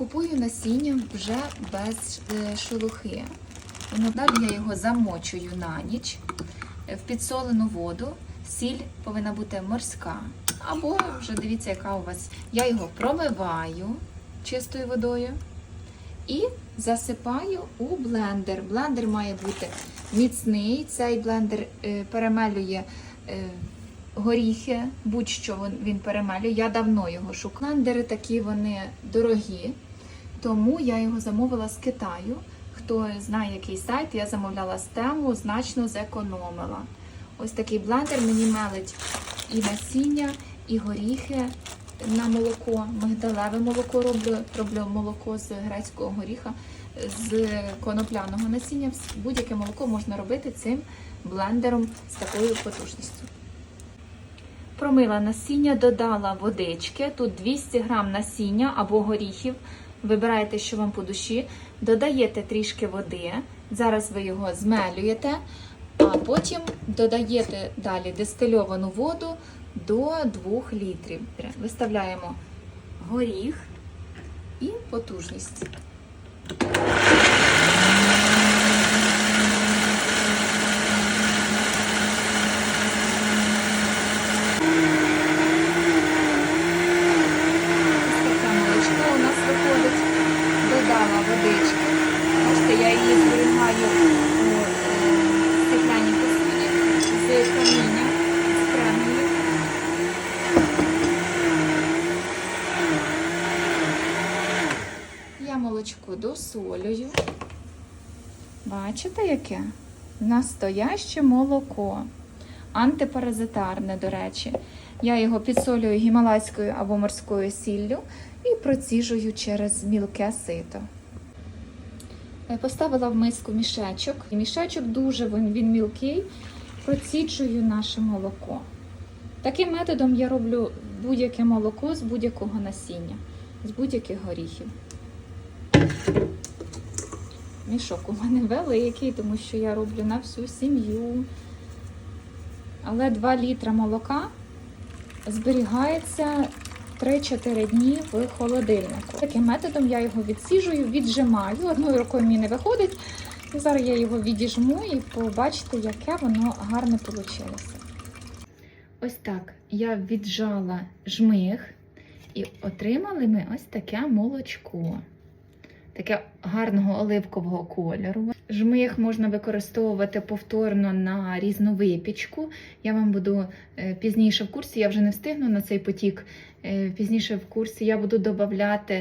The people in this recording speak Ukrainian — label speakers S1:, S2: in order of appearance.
S1: Купую насіння вже без е, шелухи. Далі я його замочую на ніч е, в підсолену воду. Сіль повинна бути морська. Або вже дивіться, яка у вас. Я його промиваю чистою водою і засипаю у блендер. Блендер має бути міцний. Цей блендер е, перемелює горіхи, будь-що він перемелює. Я давно його шукаю. Блендери такі вони дорогі, тому я його замовила з Китаю. Хто знає, який сайт, я замовляла з тему, значно зекономила. Ось такий блендер мені мелить і насіння, і горіхи на молоко. Мигдалеве молоко роблю, роблю молоко з грецького горіха, з конопляного насіння. Будь-яке молоко можна робити цим блендером з такою потужністю. Промила насіння, додала водички. Тут 200 грам насіння або горіхів. Вибираєте, що вам по душі. Додаєте трішки води. Зараз ви його змелюєте, а потім додаєте далі дистильовану воду до 2 літрів. Виставляємо горіх і потужність. Ось таке молочко у нас виходить. Додала водички. Бачите, я її зберігаю у е, стеклянній посуді з каміння, з кремною. Я молочко досолюю. Бачите, яке? Настояще молоко. Антипаразитарне, до речі. Я його підсолюю гімалайською або морською сіллю і проціжую через мілке сито. Е, Поставила в миску мішечок. Мішечок дуже він, він мілкий. Проціджую наше молоко. Таким методом я роблю будь-яке молоко з будь-якого насіння, з будь-яких горіхів. Мішок у мене великий, тому що я роблю на всю сім'ю. Але 2 літра молока зберігається 3-4 дні в холодильнику. Таким методом я його відсіжую, віджимаю. Одною рукою мені не виходить. Зараз я його відіжму і побачите, яке воно гарне вийшло. Ось так я віджала жмих і отримали ми ось таке молочко. Таке гарного оливкового кольору. Жмих можна використовувати повторно на різну випічку. Я вам буду е, пізніше в курсі, я вже не встигну на цей потік. е, Пізніше в курсі я буду додавати